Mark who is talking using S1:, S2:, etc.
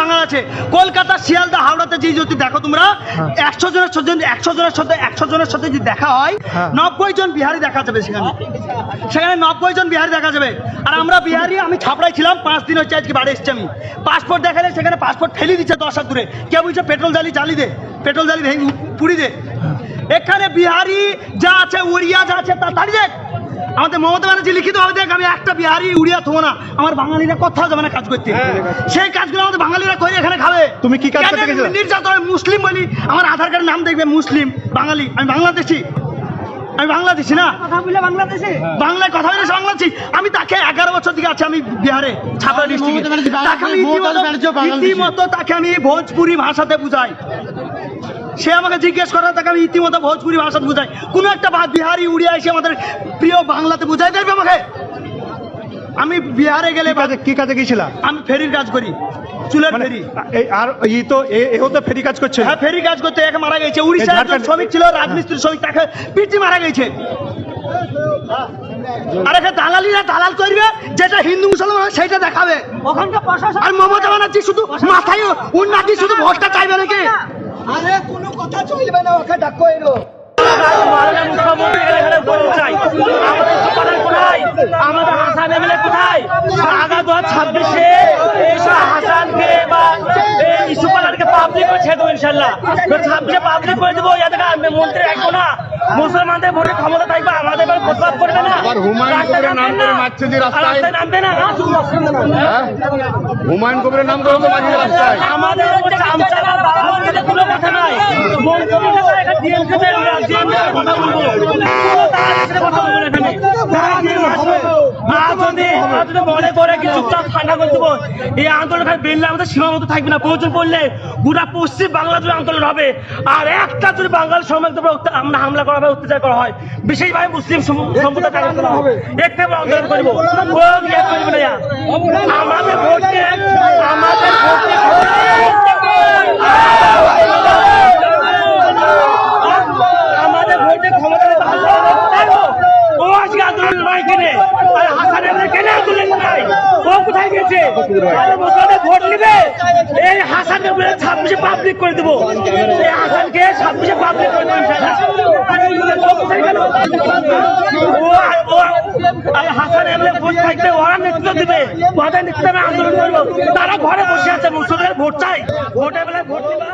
S1: বাঙাল আছে। কলকাতা শিয়ালদা হাওড়াতে যে যদি দেখো তোমরা একশো জনের সাথে একশো জনের সাথে একশো জনের সাথে যদি দেখা হয়
S2: হ্যাঁ।
S1: নব্বই জন বিহারি দেখা যাবে সেখানে। সেখানে নব্বই জন বিহারি দেখা যাবে। আর আমরা বিহারি আমি ছাপড়াই ছিলাম পাঁচ দিন হচ্ছে আজকে বাড়ি এসছি আমি। পাসপোর্ট দেখালে সেখানে পাসপোর্ট ঠেলি দিচ্ছে দশ হাত দূরে। কেউ বলছে পেট্রোল জালি জ্বালি দে পেট্রোল জালি ভেঙে পুড়ি দে। এখানে বিহারি যা আছে উড়িয়া যা আছে তা তাড়ি দেখ। আমাদের মমতা ব্যানার্জি লিখিত হবে দেখ আমি একটা বিহারি উড়িয়া থবো না আমার বাঙালিরা কোথাও যাবে না কাজ করতে। সেই কাজগুলো আমাদের বাঙালিরা করে এখানে খাবে।
S2: হ্যাঁ। তুমি কি কাজ করতে গেছিলে?
S1: নির্যাতন মুসলিম বলি আমার আধার কার্ডের নাম দেখবে মুসলিম বাঙালি আমি বাংলাদেশি। আমি বাংলাদেশি না?
S3: কথা বলে বাংলাদেশে?
S1: বাংলায় কথা বলে বাংলাদেশি। আমি তাকে এগারো বছর থেকে আছি আমি বিহারে ছাপা ডিস্ট্রিক্টে। তাকে আমি তাকে আমি ভোজপুরি ভাষাতে বুঝাই। সে আমাকে জিজ্ঞেস করে তাকে আমি ইতিমধ্যে ভোজপুরি ভাষাতে বুঝাই। কোনো একটা বা- বিহারি উড়িয়া এসে আমাদের প্রিয় বাংলাতে বুঝাই দেবে আমাকে? আমি বিহারে গেলে
S2: কি কাজে গিয়েছিলা?
S1: আমি ফেরির কাজ করি চুলের
S2: মানে
S1: ফেরি।
S2: এই আর ই তো এ- এও তো ফেরি কাজ করছে?
S1: হ্যাঁ ফেরি কাজ করতে একে মারা গেছে। উড়িষ্যার একজন শ্রমিক ছিল রাজমিস্ত্রি শ্রমিক তাকে পিটি মারা গেছে। আর দালালিরা দালাল করবে? যেটা হিন্দু মুসলমান সেইটা দেখাবে।
S3: ওখানকার প্রশাসন
S1: আর মমতা ব্যানার্জি শুধু মাথায় উন নাকি শুধু ভোটটা চাইবে নাকি?
S3: আরে কোনো কথা চলবে না ওকে ডাকো এলো।
S4: আমাদের হাসান এমএলএ কোথায়? আগামী দু ছাব্বিশে এইসব হাসানকে বা এই ইস্যুপালারকে পাবলিক করে ছেড়ে দেবো ইনশাল্লাহ ছাব্বিশে পাবলিক করে দেবো ইয়াদের মন্ত্রী রাখব না। মুসলমানদের ভোটের ক্ষমতা থাকবে আমাদের এবার প্রতিবাদ করবে না। রাস্তায় নামবে না।
S5: হ্যাঁ? হুমায়ুন কবিরের নাম করে রাস্তায়।
S4: আমাদের উপর চামচারা দালাল খেতে কোনো কথা নাই মন্ত্রীরা এখানে ডিএমকে তে ডিএমকে কথা বলব কোনো তার সাথে কথা বলব না এখানে তারা কি আসবে? আর যদি আর যদি মনে করে কি চুপচাপ ঠান্ডা করে দেবো এই আন্দোলন বেললে আমাদের সীমাবদ্ধ থাকবে না। প্রয়োজন পড়লে গোটা পশ্চিম বাংলা জুড়ে আন্দোলন হবে। আর একটা যদি বাঙাল সমাজ আমরা হামলা করা হয় অত্যাচার করা হয়। বিশেষভাবে মুসলিম সম- সম্প্রদায় হবে। একটা আন্দোলন করব। ইয়ে না ইয়া। আমাদের ভোটকে আমাদের ভোটকে আমাদের ভোটে ক্ষমতা দেখো ও আজকে আন্দোলন নয় কেনে আর হাসান এমনি কেনে আন্দোলন নাই ও কোথায় পাবলিক করে দেবো। পাবলিক করে হাসান এমনি ভোট থাকবে ওরা ওদের নেতৃত্বে আন্দোলন করব। তারা ঘরে বসে আছে, মুসলমানের ভোট চাই ভোটের বেলায় ভোট দিবা।